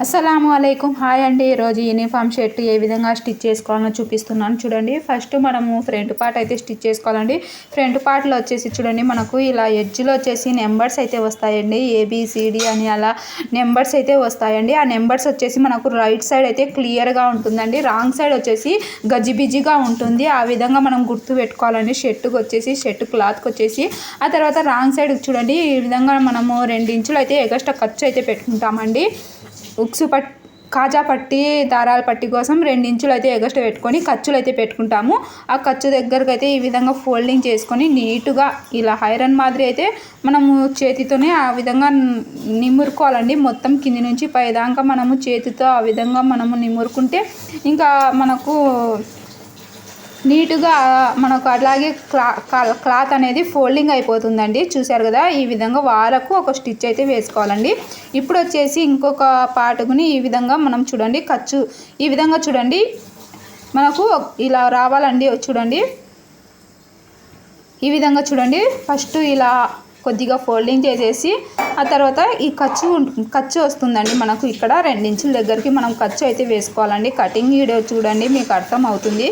అస్సలాము అయికం హాయ్ అండి. ఈరోజు యూనిఫామ్ షర్ట్ ఏ విధంగా స్టిచ్ చేసుకోవాలో చూపిస్తున్నాను. చూడండి ఫస్ట్ మనము ఫ్రంట్ పార్ట్ అయితే స్టిచ్ చేసుకోవాలండి. ఫ్రంట్ పార్ట్లో వచ్చేసి చూడండి మనకు ఇలా ఎడ్జ్లో వచ్చేసి నెంబర్స్ అయితే వస్తాయండి. ఏబిసిడి అని అలా నెంబర్స్ అయితే వస్తాయండి. ఆ నెంబర్స్ వచ్చేసి మనకు రైట్ సైడ్ అయితే క్లియర్గా ఉంటుందండి. రాంగ్ సైడ్ వచ్చేసి గజిబిజిగా ఉంటుంది. ఆ విధంగా మనం గుర్తు పెట్టుకోవాలండి. షర్ట్కి వచ్చేసి షర్ట్ క్లాత్కి వచ్చేసి. ఆ తర్వాత రాంగ్ సైడ్ చూడండి ఈ విధంగా మనము రెండు ఇంచులు అయితే ఎగస్ట్రా ఖర్చు అయితే పెట్టుకుంటామండి. ఉక్సు పట్ కాజా పట్టి దారాల పట్టి కోసం రెండించులు అయితే ఎగస్ట్ పెట్టుకొని ఖర్చులు అయితే పెట్టుకుంటాము. ఆ ఖర్చు దగ్గరకు అయితే ఈ విధంగా ఫోల్డింగ్ చేసుకొని నీటుగా ఇలా ఐరన్ మాదిరి అయితే మనము చేతితోనే ఆ విధంగా నిమురుకోవాలండి. మొత్తం కింది నుంచి పైదాకా మనము చేతితో ఆ విధంగా మనము నిమురుకుంటే ఇంకా మనకు నీటుగా మనకు అలాగే క్లా క్లాత్ అనేది ఫోల్డింగ్ అయిపోతుందండి. చూసారు కదా ఈ విధంగా వారకు ఒక స్టిచ్ అయితే వేసుకోవాలండి. ఇప్పుడు వచ్చేసి ఇంకొక పాటుకుని ఈ విధంగా మనం చూడండి ఖర్చు ఈ విధంగా చూడండి. మనకు ఇలా రావాలండి చూడండి. ఈ విధంగా చూడండి ఫస్ట్ ఇలా కొద్దిగా ఫోల్డింగ్ చేసేసి ఆ తర్వాత ఈ ఖర్చు ఖర్చు వస్తుందండి మనకు ఇక్కడ. రెండించుల దగ్గరికి మనం ఖర్చు అయితే వేసుకోవాలండి. కటింగ్ వీడియో చూడండి మీకు అర్థం అవుతుంది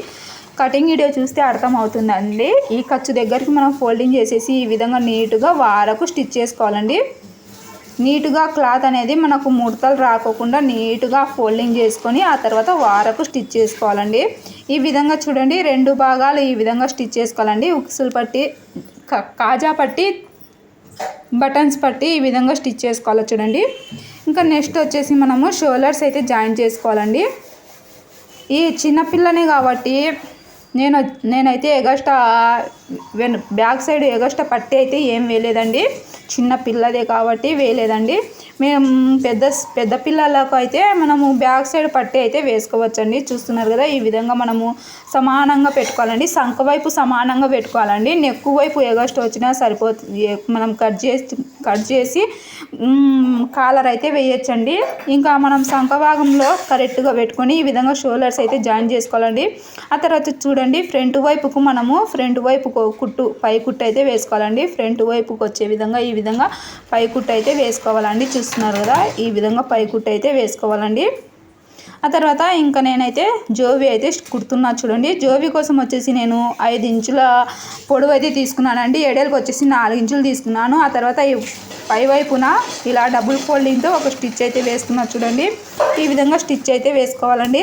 కటింగ్ వీడియో చూస్తే అర్థమవుతుందండి. ఈ ఖర్చు దగ్గరికి మనం ఫోల్డింగ్ చేసేసి ఈ విధంగా నీట్గా వారకు స్టిచ్ చేసుకోవాలండి. నీట్గా క్లాత్ అనేది మనకు ముడతలు రాకోకుండా నీట్గా ఫోల్డింగ్ చేసుకొని ఆ తర్వాత వారకు స్టిచ్ చేసుకోవాలండి. ఈ విధంగా చూడండి రెండు భాగాలు ఈ విధంగా స్టిచ్ చేసుకోవాలండి. ఉక్సులు పట్టి కాజా పట్టి బటన్స్ పట్టి ఈ విధంగా స్టిచ్ చేసుకోవాలి చూడండి. ఇంకా నెక్స్ట్ వచ్చేసి మనము షోల్డర్స్ అయితే జాయిన్ చేసుకోవాలండి. ఈ చిన్నపిల్లనే కాబట్టి నేను నేనైతే extra when back side extra పట్టి అయితే ఏం వేయలేదండి. చిన్న పిల్లదే కాబట్టి వేయలేదండి. మేము పెద్ద పెద్ద పిల్లలకు అయితే మనము బ్యాక్ సైడ్ పట్టి అయితే వేసుకోవచ్చండి. చూస్తున్నారు కదా ఈ విధంగా మనము సమానంగా పెట్టుకోవాలండి. సంఖ వైపు సమానంగా పెట్టుకోవాలండి. నెక్కు వైపు ఎగస్ట్ వచ్చినా సరిపోతుంది మనం కట్ చేసి కట్ చేసి కాలర్ అయితే వేయచ్చండి. ఇంకా మనం సంఖ భాగంలో కరెక్ట్గా పెట్టుకొని ఈ విధంగా షోల్డర్స్ అయితే జాయిన్ చేసుకోవాలండి. ఆ తర్వాత చూడండి ఫ్రంట్ వైపుకు మనము ఫ్రంట్ వైపు కుట్టు పై కుట్టు అయితే వేసుకోవాలండి. ఫ్రంట్ వైపుకు వచ్చే విధంగా ఈ విధంగా పై కుట్టు అయితే వేసుకోవాలండి. చూస్తున్నారు కదా ఈ విధంగా పైకుట్టు అయితే వేసుకోవాలండి. ఆ తర్వాత ఇంకా నేనైతే జోవి అయితే కుడుతున్నా చూడండి. జోవి కోసం వచ్చేసి నేను ఐదు ఇంచుల పొడవు అయితే తీసుకున్నానండి. ఏడేళ్ళకి వచ్చేసి నాలుగు ఇంచులు తీసుకున్నాను. ఆ తర్వాత పై వైపున ఇలా డబుల్ ఫోల్డింగ్తో ఒక స్టిచ్ అయితే వేసుకున్నా చూడండి. ఈ విధంగా స్టిచ్ అయితే వేసుకోవాలండి.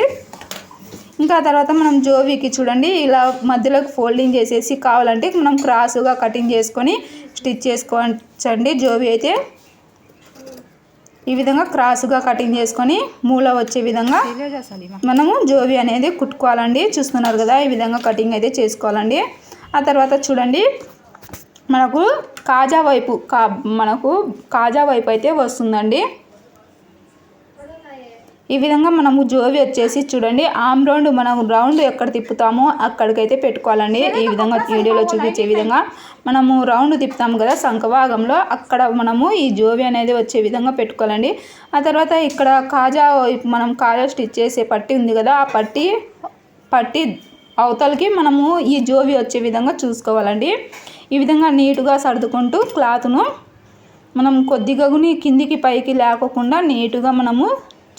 ఇంకా తర్వాత మనం జోవికి చూడండి ఇలా మధ్యలోకి ఫోల్డింగ్ చేసేసి కావాలంటే మనం క్రాసుగా కటింగ్ చేసుకొని స్టిచ్ చేసుకోవచ్చండి జోవి అయితే. ఈ విధంగా క్రాస్గా కటింగ్ చేసుకొని మూల వచ్చే విధంగా మనము జోవి అనేది కుట్టుకోవాలండి. చూస్తున్నారు కదా ఈ విధంగా కటింగ్ అయితే చేసుకోవాలండి. ఆ తర్వాత చూడండి మనకు కాజా వైపు కా మనకు కాజా వైపు అయితే వస్తుందండి. ఈ విధంగా మనము జోవి వచ్చేసి చూడండి. ఆమ్ రౌండ్ మనం రౌండ్ ఎక్కడ తిప్పుతామో అక్కడికైతే పెట్టుకోవాలండి. ఈ విధంగా వీడియోలో చూపించే విధంగా మనము రౌండ్ తిప్పుతాము కదా శంఖభాగంలో అక్కడ మనము ఈ జోవి అనేది వచ్చే విధంగా పెట్టుకోవాలండి. ఆ తర్వాత ఇక్కడ కాజా మనం కాజా స్టిచ్ చేసే పట్టి ఉంది కదా ఆ పట్టి పట్టి అవతలకి మనము ఈ జోవి వచ్చే విధంగా చూసుకోవాలండి. ఈ విధంగా నీటుగా సర్దుకుంటూ క్లాత్ను మనం కొద్దిగా కిందికి పైకి లేకోకుండా నీటుగా మనము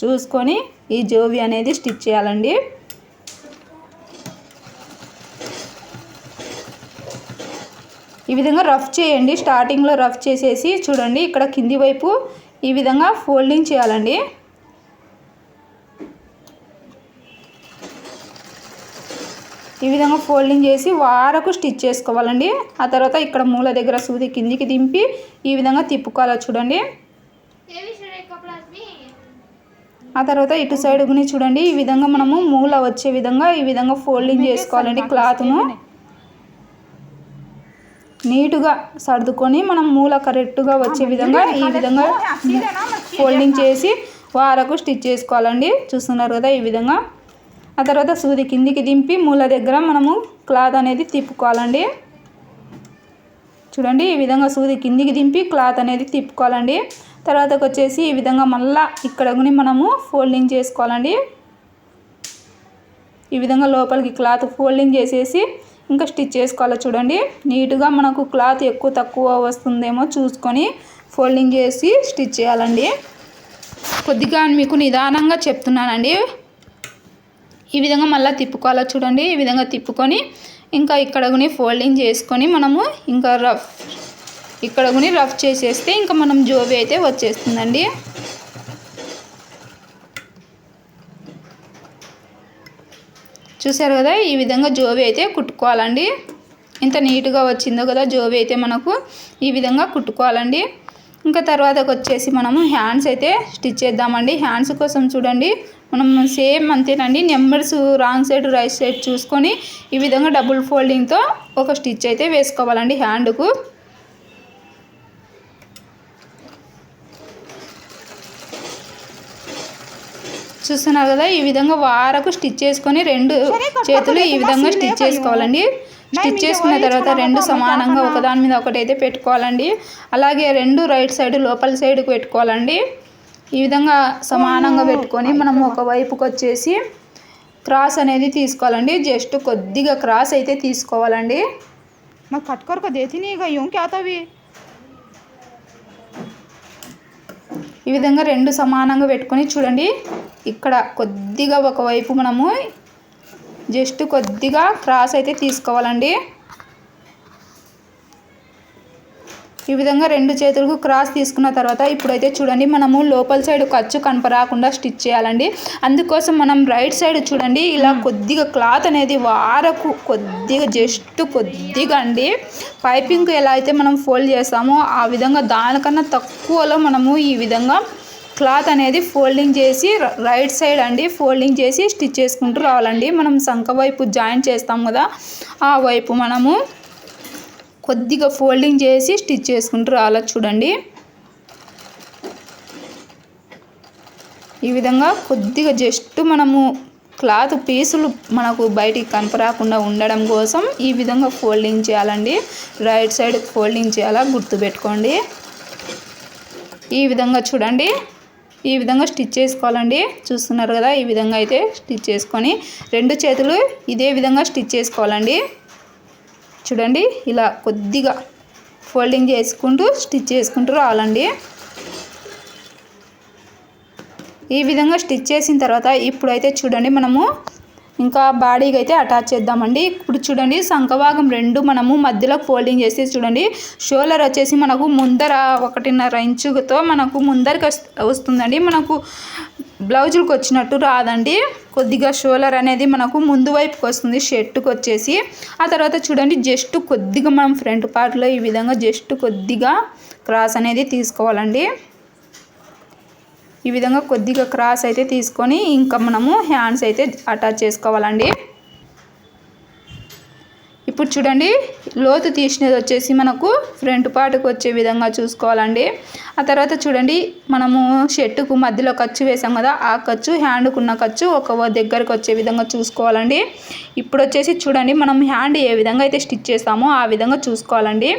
చూసుకొని ఈ జోవి అనేది స్టిచ్ చేయాలండి. ఈ విధంగా రఫ్ చేయండి. స్టార్టింగ్లో రఫ్ చేసేసి చూడండి ఇక్కడ కింది వైపు ఈ విధంగా ఫోల్డింగ్ చేయాలండి. ఈ విధంగా ఫోల్డింగ్ చేసి వారకు స్టిచ్ చేసుకోవాలండి. ఆ తర్వాత ఇక్కడ మూల దగ్గర సూది కిందికి దింపి ఈ విధంగా తిప్పుకోవాలి చూడండి. ఆ తర్వాత ఇటు సైడ్ చూడండి. ఈ విధంగా మనము మూల వచ్చే విధంగా ఈ విధంగా ఫోల్డింగ్ చేసుకోవాలండి క్లాత్ను నీటుగా సర్దుకొని మనం మూల కరెక్ట్గా వచ్చే విధంగా ఈ విధంగా ఫోల్డింగ్ చేసి వారకు స్టిచ్ చేసుకోవాలండి. చూస్తున్నారు కదా ఈ విధంగా. ఆ తర్వాత సూది కిందికి దింపి మూల దగ్గర మనము క్లాత్ అనేది తిప్పుకోవాలండి. చూడండి ఈ విధంగా సూది కిందికి దింపి క్లాత్ అనేది తిప్పుకోవాలండి. తర్వాత వచ్చేసి ఈ విధంగా మళ్ళీ ఇక్కడ మనము ఫోల్డింగ్ చేసుకోవాలండి. ఈ విధంగా లోపలికి క్లాత్ ఫోల్డింగ్ చేసేసి ఇంకా స్టిచ్ చేసుకోవాలి చూడండి. నీట్గా మనకు క్లాత్ ఎక్కువ తక్కువ వస్తుందేమో చూసుకొని ఫోల్డింగ్ చేసి స్టిచ్ చేయాలండి. కొద్దిగా మీకు నిదానంగా చెప్తున్నానండి. ఈ విధంగా మళ్ళీ తిప్పుకోవాలా చూడండి. ఈ విధంగా తిప్పుకొని ఇంకా ఇక్కడ గుని ఫోల్డింగ్ చేసుకొని మనము ఇంకా రఫ్ ఇక్కడ కొని రఫ్ చేసేస్తే ఇంకా మనం జోబీ అయితే వచ్చేస్తుందండి. చూసారు కదా ఈ విధంగా జోబీ అయితే కుట్టుకోవాలండి. ఇంత నీట్గా వచ్చిందో కదా జోబీ అయితే మనకు ఈ విధంగా కుట్టుకోవాలండి. ఇంకా తర్వాతకు వచ్చేసి మనము హ్యాండ్స్ అయితే స్టిచ్ చేద్దామండి. హ్యాండ్స్ కోసం చూడండి మనం సేమ్ అంతేనండి. Numbers wrong side right side చూసుకొని ఈ విధంగా డబుల్ ఫోల్డింగ్తో ఒక స్టిచ్ అయితే వేసుకోవాలండి హ్యాండ్కు. చూస్తున్నారు కదా ఈ విధంగా వారకు స్టిచ్ చేసుకొని రెండు చేతులు ఈ విధంగా స్టిచ్ చేసుకోవాలండి. స్టిచ్ చేసుకున్న తర్వాత రెండు సమానంగా ఒకదాని మీద ఒకటి అయితే పెట్టుకోవాలండి. అలాగే రెండు రైట్ సైడ్ లోపల సైడ్కి పెట్టుకోవాలండి. ఈ విధంగా సమానంగా పెట్టుకొని మనం ఒకవైపుకి వచ్చేసి క్రాస్ అనేది తీసుకోవాలండి. జస్ట్ కొద్దిగా క్రాస్ అయితే తీసుకోవాలండి. మాకు పట్టుకోరు కదా ఇంకేతవి ఈ విధంగా రెండు సమానంగా పెట్టుకొని చూడండి. ఇక్కడ కొద్దిగా ఒకవైపు మనము జస్ట్ కొద్దిగా క్రాస్ అయితే తీసుకోవాలండి. ఈ విధంగా రెండు చేతులకు క్రాస్ తీసుకున్న తర్వాత ఇప్పుడైతే చూడండి మనము లోపల సైడ్ ఖర్చు కనపరాకుండా స్టిచ్ చేయాలండి. అందుకోసం మనం రైట్ సైడ్ చూడండి ఇలా కొద్దిగా క్లాత్ అనేది వారకు కొద్దిగా జస్ట్ కొద్దిగా అండి. పైపింగ్ ఎలా అయితే మనం ఫోల్డ్ చేస్తామో ఆ విధంగా దానికన్నా తక్కువలో మనము ఈ విధంగా క్లాత్ అనేది ఫోల్డింగ్ చేసి రైట్ సైడ్ అండి ఫోల్డింగ్ చేసి స్టిచ్ చేసుకుంటూ రావాలండి. మనం సంఖ వైపు జాయిన్ చేస్తాం కదా ఆ వైపు మనము కొద్దిగా ఫోల్డింగ్ చేసి స్టిచ్ చేసుకుంటారు అలా చూడండి. ఈ విధంగా కొద్దిగా జస్ట్ మనము క్లాత్ పీసులు మనకు బయటికి కనపరాకుండా ఉండడం కోసం ఈ విధంగా ఫోల్డింగ్ చేయాలండి. రైట్ సైడ్ ఫోల్డింగ్ చేయాలా గుర్తుపెట్టుకోండి ఈ విధంగా చూడండి. ఈ విధంగా స్టిచ్ చేసుకోవాలండి. చూస్తున్నారు కదా ఈ విధంగా అయితే స్టిచ్ చేసుకొని రెండు చేతులు ఇదే విధంగా స్టిచ్ చేసుకోవాలండి. చూడండి ఇలా కొద్దిగా ఫోల్డింగ్ చేసుకుంటూ స్టిచ్ చేసుకుంటూ రావాలండి. ఈ విధంగా స్టిచ్ చేసిన తర్వాత ఇప్పుడైతే చూడండి మనము ఇంకా బాడీకి అయితే అటాచ్ చేద్దామండి. ఇప్పుడు చూడండి సంఖభాగం రెండు మనము మధ్యలో ఫోల్డింగ్ చేసి చూడండి షోల్డర్ వచ్చేసి మనకు ముందర ఒకటిన్నర ఇంచుతో మనకు ముందరికి వస్తుందండి. మనకు బ్లౌజులకు వచ్చినట్టు రాదండి. కొద్దిగా షోలర్ అనేది మనకు ముందు వైపుకి వస్తుంది షర్ట్కి వచ్చేసి. ఆ తర్వాత చూడండి జస్ట్ కొద్దిగా మనం ఫ్రంట్ పార్ట్లో ఈ విధంగా జస్ట్ కొద్దిగా క్రాస్ అనేది తీసుకోవాలండి. ఈ విధంగా కొద్దిగా క్రాస్ అయితే తీసుకొని ఇంకా మనము హ్యాండ్స్ అయితే అటాచ్ చేసుకోవాలండి. ఇప్పుడు చూడండి లోతు తీసినది వచ్చేసి మనకు ఫ్రంట్ పార్ట్కి వచ్చే విధంగా చూసుకోవాలండి. ఆ తర్వాత చూడండి మనము షర్టుకు మధ్యలో ఖర్చు వేసాం కదా ఆ ఖర్చు హ్యాండ్కు ఉన్న ఖర్చు ఒక దగ్గరకు వచ్చే విధంగా చూసుకోవాలండి. ఇప్పుడు వచ్చేసి చూడండి మనం హ్యాండ్ ఏ విధంగా అయితే స్టిచ్ చేస్తామో ఆ విధంగా చూసుకోవాలండి.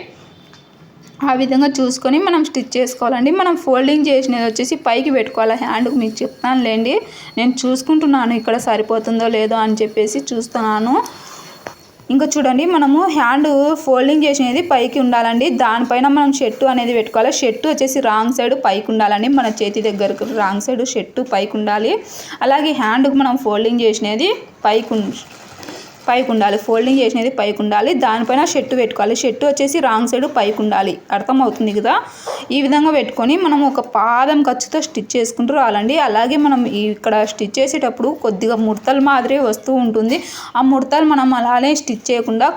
ఆ విధంగా చూసుకొని మనం స్టిచ్ చేసుకోవాలండి. మనం ఫోల్డింగ్ చేసినది వచ్చేసి పైకి పెట్టుకోవాలి హ్యాండ్కి? మీకు చెప్తాను లేండి నేను చూసుకుంటున్నాను ఇక్కడ సరిపోతుందో లేదో అని చెప్పేసి చూస్తున్నాను. ఇంకా చూడండి మనము హ్యాండ్ ఫోల్డింగ్ చేసినది పైకి ఉండాలండి. దానిపైన మనం షర్టు అనేది పెట్టుకోవాలి. షర్టు వచ్చేసి రాంగ్ సైడ్ పైకి ఉండాలండి. మన చేతి దగ్గరకు రాంగ్ సైడ్ షర్టు పైకి ఉండాలి. అలాగే హ్యాండ్కి మనం ఫోల్డింగ్ చేసినది పైకి ఉం- పైకి ఉండాలి ఫోల్డింగ్ చేసినది పైకి ఉండాలి దానిపైన షర్టు పెట్టుకోవాలి. షర్టు వచ్చేసి రాంగ్ సైడ్ పైకి ఉండాలి అర్థమవుతుంది కదా? ఈ విధంగా పెట్టుకొని మనం ఒక పాదం ఖర్చుతో స్టిచ్ చేసుకుంటూ రావాలండి. అలాగే మనం ఇక్కడ స్టిచ్ చేసేటప్పుడు కొద్దిగా ముడతలు మాదిరి వస్తూ ఉంటుంది. ఆ ముడతలు మనం అలానే స్టిచ్ చేయకుండా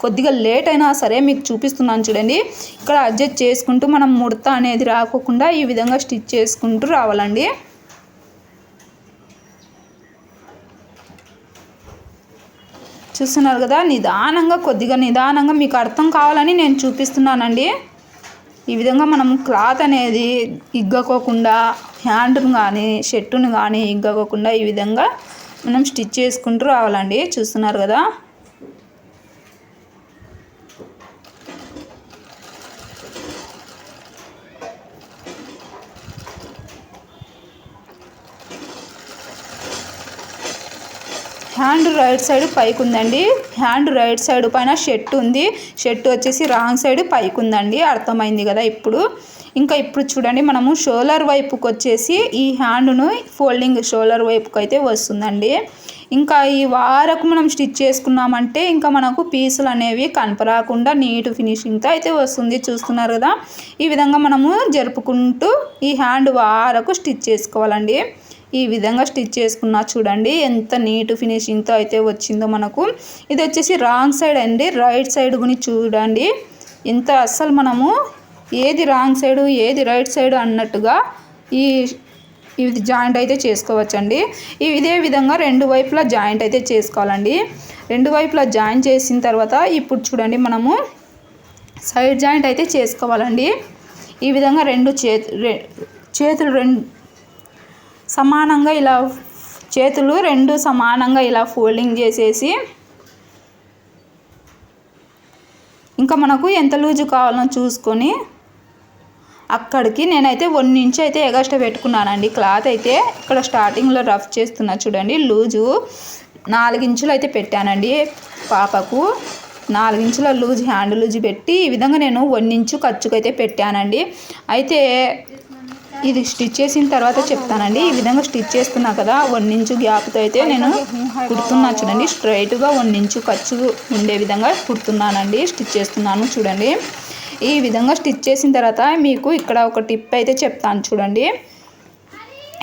కొద్దిగా లేట్ అయినా సరే మీకు చూపిస్తున్నాను చూడండి. ఇక్కడ అడ్జస్ట్ చేసుకుంటూ మనం ముడత అనేది రాకోకుండా ఈ విధంగా స్టిచ్ చేసుకుంటూ రావాలండి. చూస్తున్నారు కదా నిదానంగా కొద్దిగా నిదానంగా మీకు అర్థం కావాలని నేను చూపిస్తున్నానండి. ఈ విధంగా మనం క్లాత్ అనేది ఇగ్గకోకుండా హ్యాండ్ను కానీ షర్టును కానీ ఇగ్గకోకుండా ఈ విధంగా మనం స్టిచ్ చేసుకుంటూ రావాలండి. చూస్తున్నారు కదా? హ్యాండ్ రైట్ సైడ్ పైకి ఉందండి హ్యాండ్ రైట్ సైడ్ పైన షర్ట్ ఉంది షర్ట్ వచ్చేసి రాంగ్ సైడ్ పైకి ఉందండి అర్థమైంది కదా ఇప్పుడు. ఇంకా ఇప్పుడు చూడండి మనము షోలర్ వైపుకి వచ్చేసి ఈ హ్యాండ్ను ఫోల్డింగ్ షోలర్ వైపుకి అయితే వస్తుందండి. ఇంకా ఈ వారకు మనం స్టిచ్ చేసుకున్నామంటే ఇంకా మనకు పీసులు అనేవి కనపరాకుండా నీట్ ఫినిషింగ్తో అయితే వస్తుంది. చూస్తున్నారు కదా? ఈ విధంగా మనము జరుపుకుంటూ ఈ హ్యాండ్ వారకు స్టిచ్ చేసుకోవాలండి. ఈ విధంగా స్టిచ్ చేసుకున్నా చూడండి ఎంత నీట్ ఫినిషింగ్తో అయితే వచ్చిందో మనకు. ఇది వచ్చేసి రాంగ్ సైడ్ అండి రైట్ సైడ్ గుని చూడండి. ఎంత అస్సలు మనము ఏది రాంగ్ సైడ్ ఏది రైట్ సైడ్ అన్నట్టుగా ఈ ఇది జాయింట్ అయితే చేసుకోవచ్చండి. ఇదే విధంగా రెండు వైపులా జాయింట్ అయితే చేసుకోవాలండి. రెండు వైపులా జాయింట్ చేసిన తర్వాత ఇప్పుడు చూడండి మనము సైడ్ జాయింట్ అయితే చేసుకోవాలండి. ఈ విధంగా రెండు చేతు చేతులు రెండు సమానంగా ఇలా చేతులు రెండు సమానంగా ఇలా ఫోల్డింగ్ చేసేసి ఇంకా మనకు ఎంత లూజు కావాలో చూసుకొని అక్కడికి నేనైతే వన్ ఇంచ్ అయితే ఎగస్ట్రా పెట్టుకున్నానండి. క్లాత్ అయితే ఇక్కడ స్టార్టింగ్లో రఫ్ చేస్తున్నా చూడండి. లూజు నాలుగించులు అయితే పెట్టానండి పాపకు. నాలుగించుల లూజ్ హ్యాండ్ లూజ్ పెట్టి ఈ విధంగా నేను వన్ ఇంచు ఖర్చుకైతే పెట్టానండి. అయితే ఇది స్టిచ్ చేసిన తర్వాత చెప్తానండి. ఈ విధంగా స్టిచ్ చేస్తున్నా కదా వన్ ఇంచు గ్యాప్తో అయితే నేను కుడుతున్నా. చూడండి స్ట్రైట్గా వన్ ఇంచు ఖర్చు ఉండే విధంగా కుడుతున్నానండి స్టిచ్ చేస్తున్నాను చూడండి. ఈ విధంగా స్టిచ్ చేసిన తర్వాత మీకు ఇక్కడ ఒక టిప్ అయితే చెప్తాను చూడండి.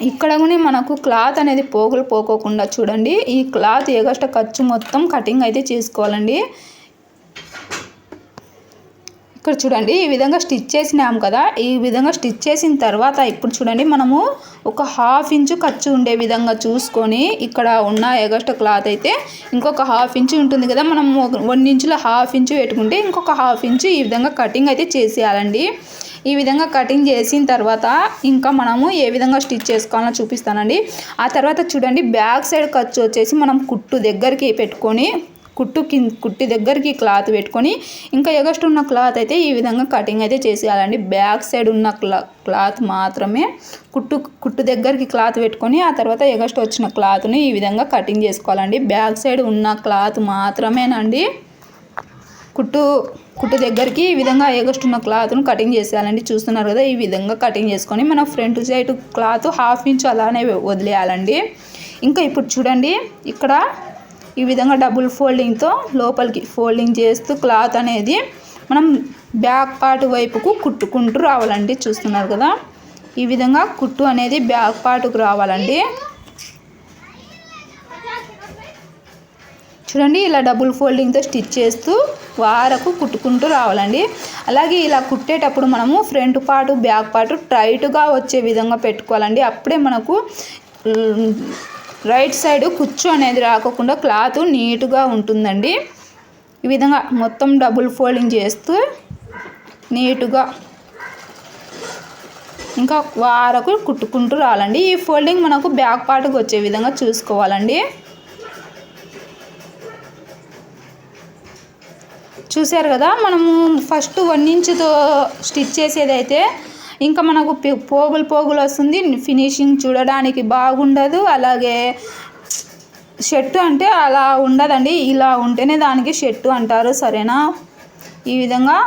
ఇక్కడ కూడా మనకు క్లాత్ అనేది పోగులు పోకోకుండా చూడండి. ఈ క్లాత్ ఎగస్ట ఖర్చు మొత్తం కటింగ్ అయితే చేసుకోవాలండి. ఇక్కడ చూడండి ఈ విధంగా స్టిచ్ చేసినాం కదా ఈ విధంగా స్టిచ్ చేసిన తర్వాత ఇప్పుడు చూడండి మనము ఒక హాఫ్ ఇంచు ఖర్చు ఉండే విధంగా చూసుకొని ఇక్కడ ఉన్న ఎగస్ట క్లాత్ అయితే ఇంకొక హాఫ్ ఇంచు ఉంటుంది కదా మనం వన్ ఇంచులో హాఫ్ ఇంచు పెట్టుకుంటే ఇంకొక హాఫ్ ఇంచు ఈ విధంగా కటింగ్ అయితే చేసేయాలండి. ఈ విధంగా కటింగ్ చేసిన తర్వాత ఇంకా మనము ఏ విధంగా స్టిచ్ చేసుకోవాలో చూపిస్తానండి. ఆ తర్వాత చూడండి బ్యాక్ సైడ్ ఖర్చు వచ్చేసి మనం కుట్టు దగ్గరికి పెట్టుకొని కుట్టు కింద కుట్టి దగ్గరికి క్లాత్ పెట్టుకొని ఇంకా ఎగస్ట్ ఉన్న క్లాత్ అయితే ఈ విధంగా కటింగ్ అయితే చేసేయాలండి. బ్యాక్ సైడ్ ఉన్న క్లా క్లాత్ మాత్రమే కుట్టు కుట్టు దగ్గరికి క్లాత్ పెట్టుకొని ఆ తర్వాత ఎగస్ట్ వచ్చిన క్లాత్ని ఈ విధంగా కటింగ్ చేసుకోవాలండి. బ్యాక్ సైడ్ ఉన్న క్లాత్ మాత్రమేనండి. కుట్టు కుట్టు దగ్గరికి ఈ విధంగా ఎగస్ట్ ఉన్న క్లాత్ను కటింగ్ చేసేయాలండి. చూస్తున్నారు కదా ఈ విధంగా కటింగ్ చేసుకొని మన front side cloth half inch అలానే వదిలేయాలండి. ఇంకా ఇప్పుడు చూడండి ఇక్కడ ఈ విధంగా డబుల్ ఫోల్డింగ్తో లోపలికి ఫోల్డింగ్ చేస్తూ క్లాత్ అనేది మనం బ్యాక్ పార్ట్ వైపుకు కుట్టుకుంటూ రావాలండి. చూస్తున్నారు కదా? ఈ విధంగా కుట్టు అనేది బ్యాక్ పార్ట్కు రావాలండి. చూడండి ఇలా డబుల్ ఫోల్డింగ్తో స్టిచ్ చేస్తూ వారకు కుట్టుకుంటూ రావాలండి. అలాగే ఇలా కుట్టేటప్పుడు మనము ఫ్రంట్ పార్ట్ బ్యాక్ పార్ట్ టైట్గా వచ్చే విధంగా పెట్టుకోవాలండి. అప్పుడే మనకు రైట్ సైడ్ కుచ్చు అనేది రాకోకుండా క్లాత్ నీట్గా ఉంటుందండి. ఈ విధంగా మొత్తం డబుల్ ఫోల్డింగ్ చేస్తూ నీట్గా ఇంకా వారకు కుట్టుకుంటూ రావాలండి ఈ ఫోల్డింగ్ మనకు బ్యాక్ పార్ట్కి వచ్చే విధంగా చూసుకోవాలండి. చూశారు కదా మనము ఫస్ట్ వన్ ఇంచుతో స్టిచ్ చేసేదైతే ఇంకా మనకు పోగులు పోగులు వస్తుంది. ఫినిషింగ్ చూడడానికి బాగుండదు. అలాగే షర్టు అంటే అలా ఉండదండి. ఇలా ఉంటేనే దానికి షర్టు అంటారు. సరేనా? ఈ విధంగా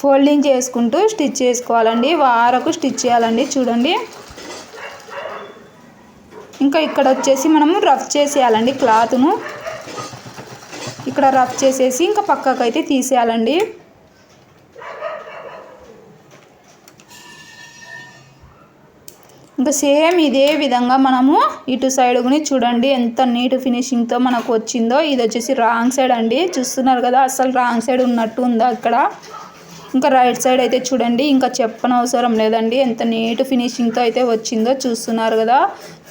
ఫోల్డింగ్ చేసుకుంటూ స్టిచ్ చేసుకోవాలండి. వారకు స్టిచ్ చేయాలండి. చూడండి. ఇంకా ఇక్కడ వచ్చేసి మనము రఫ్ చేసేయాలండి క్లాత్ను. ఇక్కడ రఫ్ చేసేసి ఇంకా పక్కకైతే తీసేయాలండి. ఇంకా సేమ్ ఇదే విధంగా మనము ఇటు సైడ్ కూడా చూడండి ఎంత నీట్ ఫినిషింగ్తో మనకు వచ్చిందో. ఇది వచ్చేసి రాంగ్ సైడ్ అండి. చూస్తున్నారు కదా అసలు రాంగ్ సైడ్ ఉన్నట్టు ఉందా అక్కడ? ఇంకా రైట్ సైడ్ అయితే చూడండి ఇంకా చెప్పనవసరం లేదండి. ఎంత నీట్ ఫినిషింగ్తో అయితే వచ్చిందో చూస్తున్నారు కదా.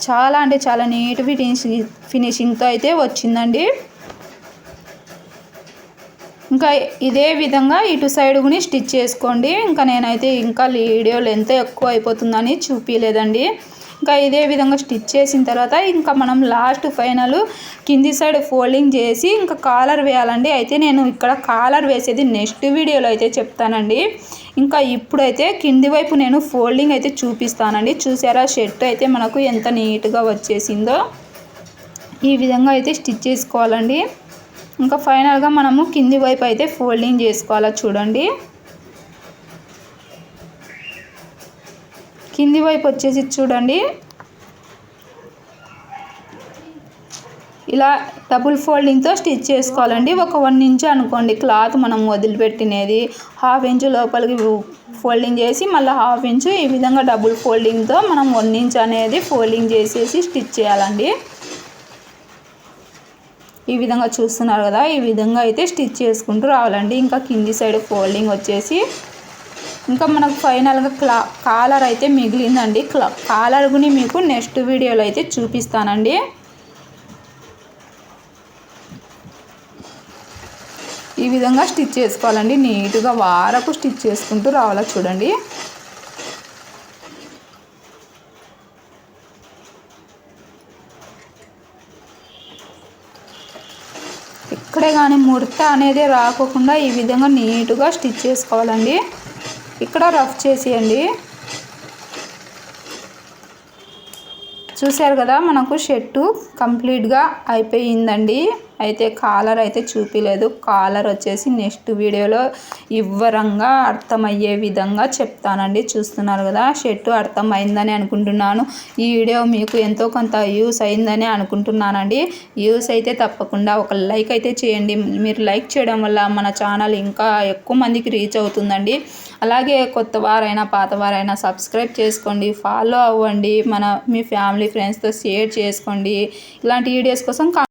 చాలా అంటే చాలా నీట్ ఫినిషింగ్ ఫినిషింగ్తో అయితే వచ్చిందండి. ఇంకా ఇదే విధంగా ఇటు సైడ్ కూడా స్టిచ్ చేసుకోండి. ఇంకా నేనైతే ఇంకా వీడియో లెంత్ ఎక్కువ అయిపోతుందని చూపించలేదండి ఇంకా ఇదే విధంగా స్టిచ్ చేసిన తర్వాత ఇంకా మనం లాస్ట్ ఫైనల్ కింది సైడ్ ఫోల్డింగ్ చేసి ఇంకా కాలర్ వేయాలండి. అయితే నేను ఇక్కడ కాలర్ వేసేది నెక్స్ట్ వీడియోలో అయితే చెప్తానండి. ఇంకా ఇప్పుడైతే కింది వైపు నేను ఫోల్డింగ్ అయితే చూపిస్తానండి. చూసారా? షర్ట్ అయితే మనకు ఎంత నీట్గా వచ్చేసిందో. ఈ విధంగా అయితే స్టిచ్ చేసుకోవాలండి. ఇంకా ఫైనల్గా మనము కింది వైపు అయితే ఫోల్డింగ్ చేసుకోవాలా చూడండి. కింది వైపు వచ్చేసి చూడండి. ఇలా డబుల్ ఫోల్డింగ్తో స్టిచ్ చేసుకోవాలండి. ఒక వన్ ఇంచ్ అనుకోండి క్లాత్ మనం వదిలిపెట్టినది. హాఫ్ ఇంచ్ లోపలికి ఫోల్డింగ్ చేసి మళ్ళీ హాఫ్ ఇంచ్ ఈ విధంగా డబుల్ ఫోల్డింగ్తో మనం వన్ ఇంచ్ అనేది ఫోల్డింగ్ చేసేసి స్టిచ్ చేయాలండి. ఈ విధంగా చూస్తున్నారు కదా ఈ విధంగా అయితే స్టిచ్ చేసుకుంటూ రావాలండి. ఇంకా కింది సైడ్ ఫోల్డింగ్ వచ్చేసి ఇంకా మనకు ఫైనల్గా క్లా కాలర్ అయితే మిగిలిందండి. క్లా కాలర్ గుని మీకు నెక్స్ట్ వీడియోలో అయితే చూపిస్తానండి. ఈ విధంగా స్టిచ్ చేసుకోవాలండి. నీట్గా వారకు స్టిచ్ చేసుకుంటూ రావాలా చూడండి. ఇక్కడే కానీ ముడత అనేది రాకోకుండా ఈ విధంగా నీట్గా స్టిచ్ చేసుకోవాలండి. ఇక్కడ రఫ్ చేసేయండి. చూశారు కదా మనకు షర్టు కంప్లీట్గా అయిపోయిందండి. అయితే కాలర్ అయితే చూపించలేదు కాలర్ వచ్చేసి నెక్స్ట్ వీడియోలో వివరంగా అర్థమయ్యే విధంగా చెప్తానండి. చూస్తున్నారు కదా షర్టు అర్థమైందని అనుకుంటున్నాను. ఈ వీడియో మీకు ఎంతో కొంత యూస్ అయిందని అనుకుంటున్నానండి. యూస్ అయితే తప్పకుండా ఒక లైక్ అయితే చేయండి. మీరు లైక్ చేయడం వల్ల మన ఛానల్ ఇంకా ఎక్కువ మందికి రీచ్ అవుతుందండి. అలాగే కొత్త వారైనా పాత వారైనా సబ్స్క్రైబ్ చేసుకోండి. ఫాలో అవ్వండి. మన మీ ఫ్యామిలీ ఫ్రెండ్స్తో షేర్ చేసుకోండి. ఇలాంటి వీడియోస్ కోసం